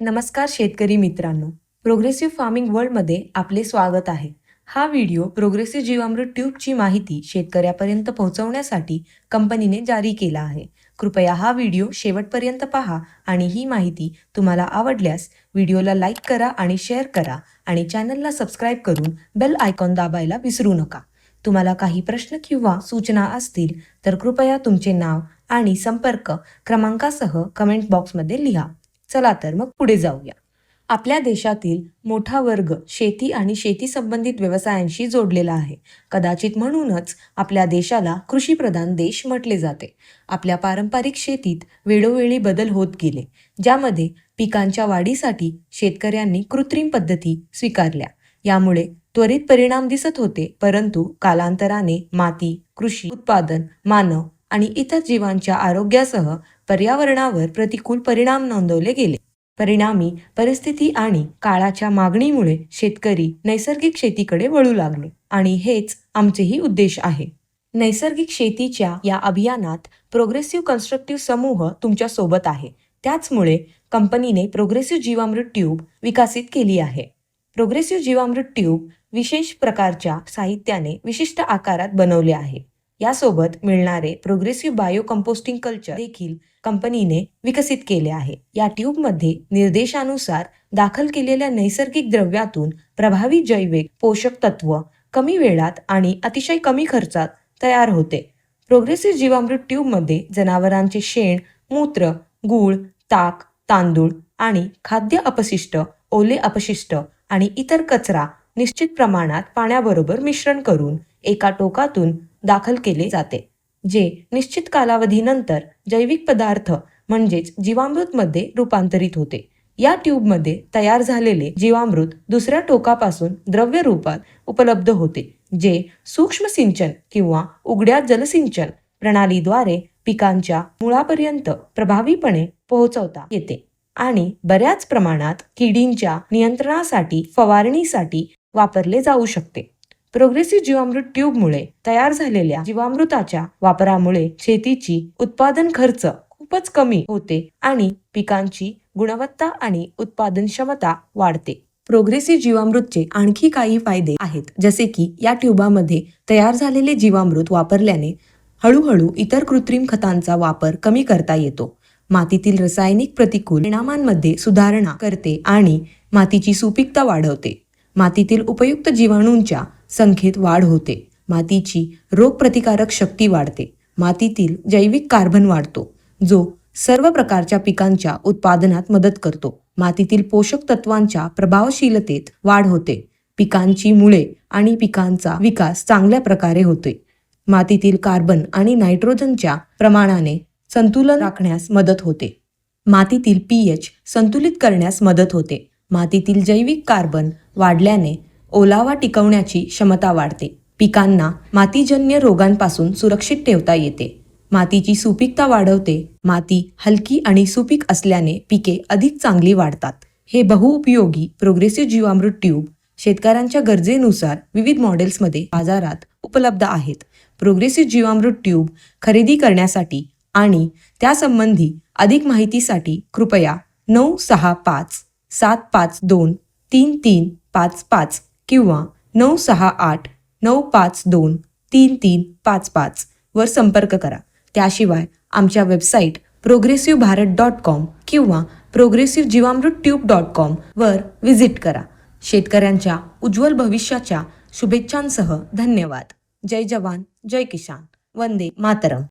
नमस्कार शेतकरी मित्रांनो. प्रोग्रेसिव्ह फार्मिंग वर्ल्डमध्ये आपले स्वागत आहे. हा व्हिडिओ प्रोग्रेसिव्ह जीवामृत ट्यूबची माहिती शेतकऱ्यापर्यंत पोहोचवण्यासाठी कंपनीने जारी केला आहे. कृपया हा व्हिडिओ शेवटपर्यंत पहा आणि ही माहिती तुम्हाला आवडल्यास व्हिडिओला लाईक करा आणि शेअर करा आणि चॅनलला सबस्क्राईब करून बेल आयकॉन दाबायला विसरू नका. तुम्हाला काही प्रश्न किंवा सूचना असतील तर कृपया तुमचे नाव आणि संपर्क क्रमांकासह कमेंट बॉक्समध्ये लिहा. चला तर मग पुढे जाऊया. आपल्या देशातील मोठा वर्ग शेती आणि शेती संबंधित व्यवसायांशी जोडलेला आहे. कदाचित म्हणूनच आपल्या देशाला कृषीप्रधान देश म्हटले जाते. आपल्या पारंपरिक शेतीत वेळोवेळी बदल होत गेले ज्यामध्ये पिकांच्या वाढीसाठी शेतकऱ्यांनी कृत्रिम पद्धती स्वीकारल्या. यामुळे त्वरित परिणाम दिसत होते परंतु कालांतराने माती कृषी उत्पादन मानव आणि इतर जीवांच्या आरोग्यासह पर्यावरणावर प्रतिकूल परिणाम नोंदवले गेले. परिणामी परिस्थिती आणि काळाच्या मागणीमुळे शेतकरी नैसर्गिक शेतीकडे वळू लागले आणि हेच आमचेही उद्देश आहे. नैसर्गिक शेतीच्या या अभियानात प्रोग्रेसिव्ह कन्स्ट्रक्टिव्ह समूह तुमच्यासोबत आहे. त्याचमुळे कंपनीने प्रोग्रेसिव्ह जीवामृत ट्यूब विकसित केली आहे. प्रोग्रेसिव्ह जीवामृत ट्यूब विशेष प्रकारच्या साहित्याने विशिष्ट आकारात बनवले आहे. यासोबत मिळणारे प्रोग्रेसिव्ह बायो कंपोस्टिंग कल्चर देखील कंपनीने विकसित केले आहे. या ट्यूबमध्ये निर्देशानुसार दाखल केलेल्या नैसर्गिक द्रव्यातून प्रभावी जैविक पोषक तत्व कमी वेळात आणि अतिशय कमी खर्चात तयार होते. प्रोग्रेसिव्ह जीवामृत ट्यूबमध्ये जनावरांचे शेण मूत्र गूळ ताक तांदूळ आणि खाद्य अपशिष्ट ओले अपशिष्ट आणि इतर कचरा निश्चित प्रमाणात पाण्याबरोबर मिश्रण करून एका टोकातून दाखल केले जाते जे निश्चित कालावधीनंतर जैविक पदार्थ म्हणजेच जीवामृतमध्ये रूपांतरित होते. या ट्यूबमध्ये तयार झालेले जीवामृत दुसऱ्या टोकापासून द्रव्य रूपात उपलब्ध होते जे सूक्ष्म सिंचन किंवा उघड्या जलसिंचन प्रणालीद्वारे पिकांच्या मुळापर्यंत प्रभावीपणे पोहोचवता येते आणि बऱ्याच प्रमाणात किडींच्या नियंत्रणासाठी फवारणीसाठी वापरले जाऊ शकते. प्रोग्रेसिव्ह जीवामृत ट्यूबमुळे तयार झालेल्या जीवामृताच्या वापरामुळे शेतीची उत्पादन खर्च खूपच कमी होते आणि पिकांची गुणवत्ता आणि उत्पादन क्षमता वाढते. प्रोग्रेसिव्ह जीवामृतचे आणखी काही फायदे आहेत जसे की या ट्यूबामध्ये तयार झालेले जीवामृत वापरल्याने हळूहळू इतर कृत्रिम खतांचा वापर कमी करता येतो. मातीतील रासायनिक प्रतिकूल परिणामांमध्ये सुधारणा करते आणि मातीची सुपीकता वाढवते. मातीतील उपयुक्त जीवाणूंच्या संख्येत वाढ होते. मातीची रोगप्रतिकारक शक्ती वाढते. मातीतील जैविक कार्बन वाढतो जो सर्व प्रकारच्या पिकांच्या उत्पादनात मदत करतो. मातीतील पोषक तत्वांच्या प्रभावशीलतेत वाढ होते. पिकांची मुळे आणि पिकांचा विकास चांगल्या प्रकारे होते मातीतील कार्बन आणि नायट्रोजनच्या प्रमाणाने संतुलन राखण्यास मदत होते. मातीतील पीएच संतुलित करण्यास मदत होते. मातीतील जैविक कार्बन वाढल्याने ओलावा टिकवण्याची क्षमता वाढते. पिकांना मातीजन्य रोगांपासून सुरक्षित ठेवता येते. मातीची सुपीकता वाढवते. माती हलकी आणि सुपीक असल्याने पिके अधिक चांगली वाढतात. हे बहुउपयोगी प्रोग्रेसिव्ह जीवामृत ट्यूब शेतकऱ्यांच्या गरजेनुसार विविध मॉडेल्समध्ये बाजारात उपलब्ध आहेत. प्रोग्रेसिव्ह जीवामृत ट्यूब खरेदी करण्यासाठी आणि त्यासंबंधी अधिक माहितीसाठी कृपया नऊ सहा पाच सात पाच दोन तीन तीन पाच पाच किंवा नऊ सहा आठ नऊ पाच दोन तीन तीन पाच पाच वर संपर्क करा. त्याशिवाय आमच्या website progressive Bharat dot com किंवा progressive Jeevamrut tube dot com वर विजिट करा. शेतकऱ्यांच्या उज्ज्वल भविष्याच्या शुभेच्छांसह धन्यवाद. जय जवान जय किसान. वंदे मातरम.